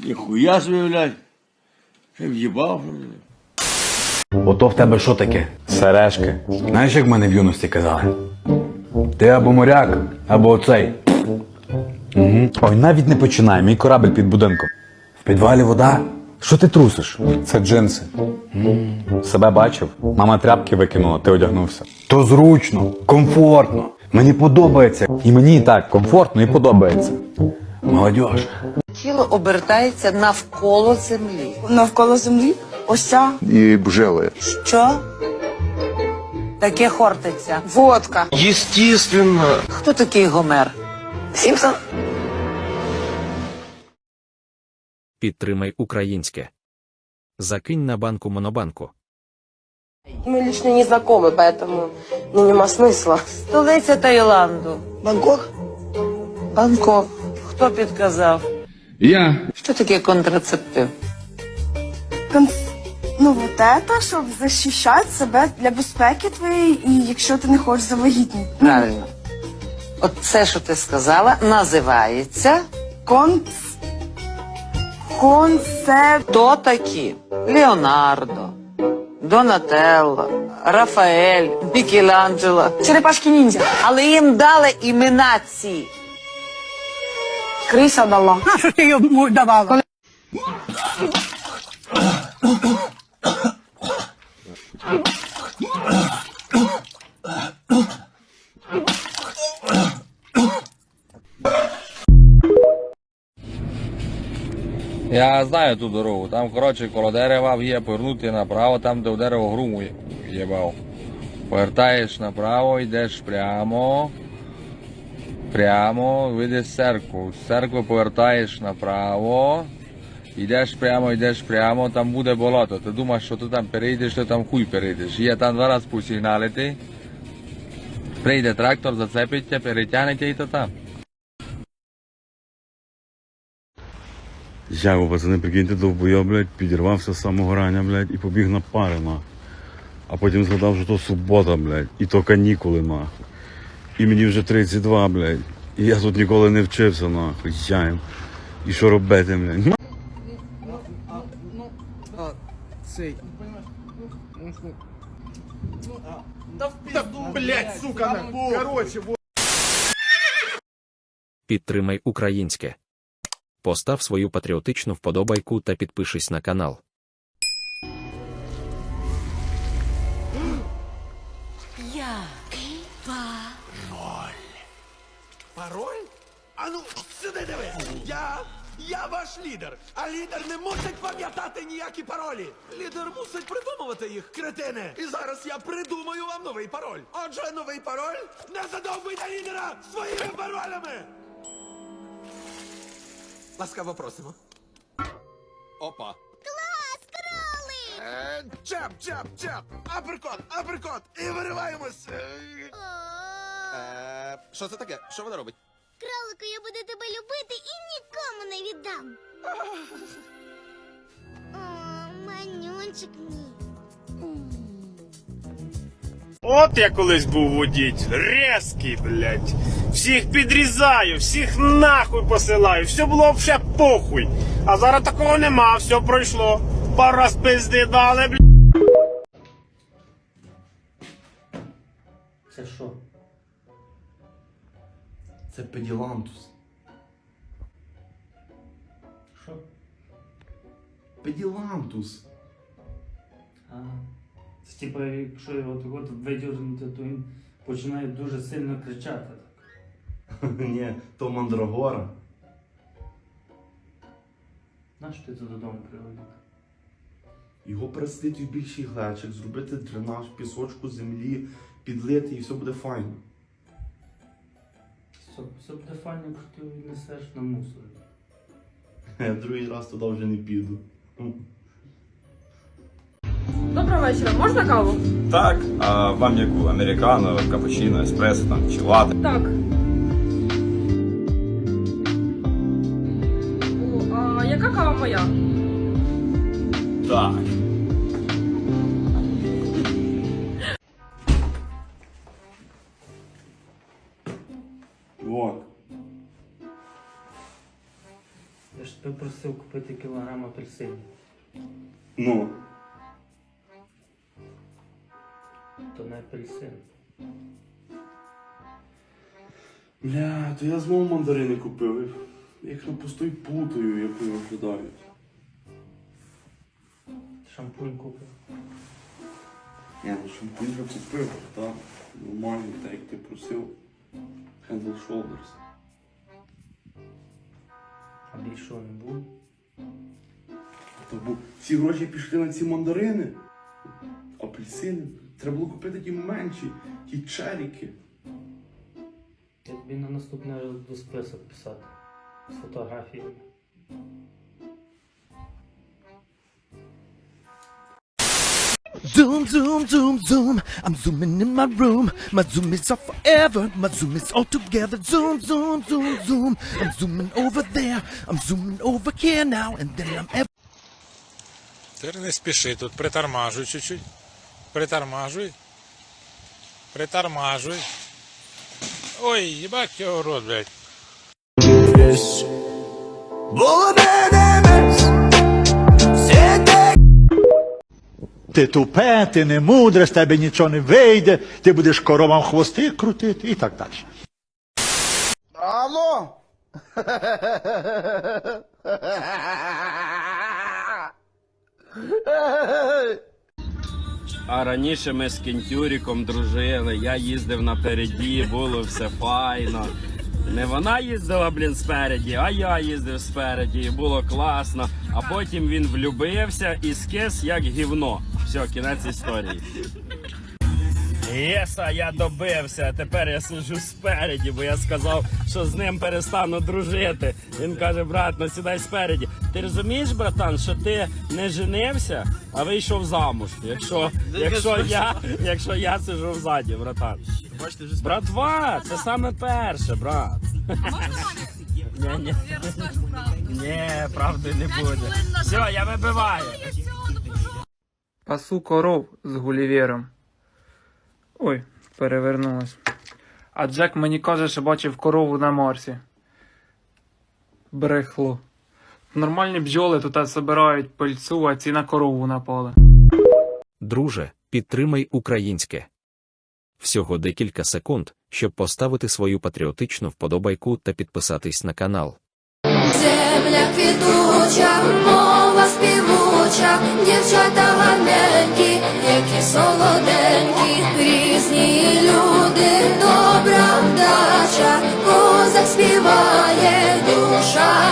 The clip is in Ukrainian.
Ніхуя собі, блядь. Ще в'їбав. Ото в тебе що таке? Сережки. Знаєш, як мене в юності казали? Ти або моряк, або оцей. Угу. Ой, навіть не починай, мій корабль під будинком. В підвалі вода. Що ти трусиш? Це джинси. Себе бачив? Мама тряпки викинула, ти одягнувся. То зручно, комфортно. Мені подобається. І мені і так комфортно і подобається. Молодіж. Тіло обертається навколо землі. навколо землі. Ось ця і бжели. Що? Таке хортиться. водка. Хто такий Гомер? Сімпсон. Підтримай українське. Закинь на банку монобанку. Мы лично не знакомы, поэтому ну, нема смысла. Столиця Таїланду. Бангкок. Бангкок. Хто підказав? Я. Що таке контрацептив? Конс... Ну, вот это, щоб захищати себе для безпеки твоєї, і якщо ти не хочеш завагітніти. Правильно. От це, що ти сказала, називається Конц... Концепт... хто такі? Леонардо, Донателло, Рафаель, Мікеланджело. Черепашки ніндзя. Але їм дали імена ці. Криса дала. А що ти йому давала? Я знаю ту дорогу. Там, коротше, коло дерева є повернути направо, там, де в дерево груму є- їбав. Повертаєш направо, йдеш прямо. Прямо, вийдеш з церкву. Повертаєш направо. Йдеш прямо, йдеш прямо, там буде болото. Ти думаєш, що ти там перейдеш, то там хуй перейдеш. Є там два рази посигналити. Прийде трактор, зацепить тебе, перетягнете і то там. Зяго, пацани, прикиньте, довбойоб, блядь, підірвався з самого рання, блядь, і побіг на пари, нахуй. А потім згадав, що то субота, блядь, і то канікули, нахуй. І мені вже 32, блядь. І я тут ніколи не вчився, нахуй. Яєм. І що робити, блядь? Підтримай українське. Постав свою патріотичну вподобайку та підпишись на канал. Я Пароль? А ну, сюди диви! Я. Я ваш лідер, а лідер не мусить пам'ятати ніякі паролі. Лідер мусить придумувати їх, кретини. І зараз я придумаю вам новий пароль. Отже, новий пароль не задовбуйте лідера своїми паролями. Ласкаво просимо. Опа. Клас, кроли! Е, чап, чап, чап! Аперкот, аперкот! І вириваємось! Е, е, Що це таке? Що вона робить? Кролику, я буду тебе любити і нікому не віддам. О, манюнчик мій. От я колись був водитель, резкий, блядь. Всіх підрізаю, всіх нахуй посилаю, все було вже похуй. А зараз такого нема, все пройшло. Пару раз пизди дали, блядь. Це що? Це педілантус. Що? Педілантус. А, це типу, якщо його так от видірнути, то він починає дуже сильно кричати. Ні, то мандрагора. Нащо ти це додому приводив? Його пересадити в більший глечик, зробити дренаж, пісочку, землі, підлити і все буде файно. Все, все буде файно, якщо ти його віднесеш на мусор. Я другий раз туди вже не піду. Доброго вечора, можна каву? Так, а вам яку? Американо, капучино, еспресо там чи лати? Так. Вот. Я ж тебе просив купити кілограм апельсинів. Ну. То не апельсин. Бля, то я знову мандарини купив. Як на пустой путаю, яку вони виглядають. Шампунь купив. Я ну шампунь вже купив, так. Нормально, так як ти просив. Handle Shoulders. А більше не було? То бо всі гроші пішли на ці мандарини. Апельсини. Треба було купити ті менші, ті черіки. Я тобі на раз до список писати. З фотографіями. Zoom, zoom, zoom, zoom. I'm zooming in my room. My zoom is off forever. My zoom is all together. Zoom, zoom, zoom, zoom. I'm zooming over there. I'm zooming over here now. And then I'm ever. Ти не спіши, тут притормажуй чуть-чуть. Притормажуй. Притормажуй. Ой, їбать його рот, блядь. Ти тупе, ти не мудре, з тебе нічого не вийде, ти будеш коровам хвости крутити і так далі. Алло! А раніше ми з Кентюріком дружили, я їздив напереді, було все файно. Не вона їздила, блін, спереді, а я їздив спереді, і було класно. А потім він влюбився і скис як гівно. Все, кінець історії. Єса, я добився. Тепер я сиджу спереді, бо я сказав, що з ним перестану дружити. Він каже, брат, ну сідай спереді. Ти розумієш, братан, що ти не женився, а вийшов замуж. Якщо, якщо я, якщо я сиджу взаді, братан. Братва, це саме перше, брат. Ні, ні. Ні, правди не буде. Все, я вибиваю. Пасу коров з гулівєром. Ой, перевернулась. А Джек мені каже, що бачив корову на Марсі. Брехло. Нормальні бджоли тут собирають пильцу, а ці на корову напали. Друже, підтримай українське. Всього декілька секунд, щоб поставити свою патріотичну вподобайку та підписатись на канал. Земля квітуча, мова співуча, дівчата гарненькі, які солоденькі, різні люди, добра вдача, козак співає, душа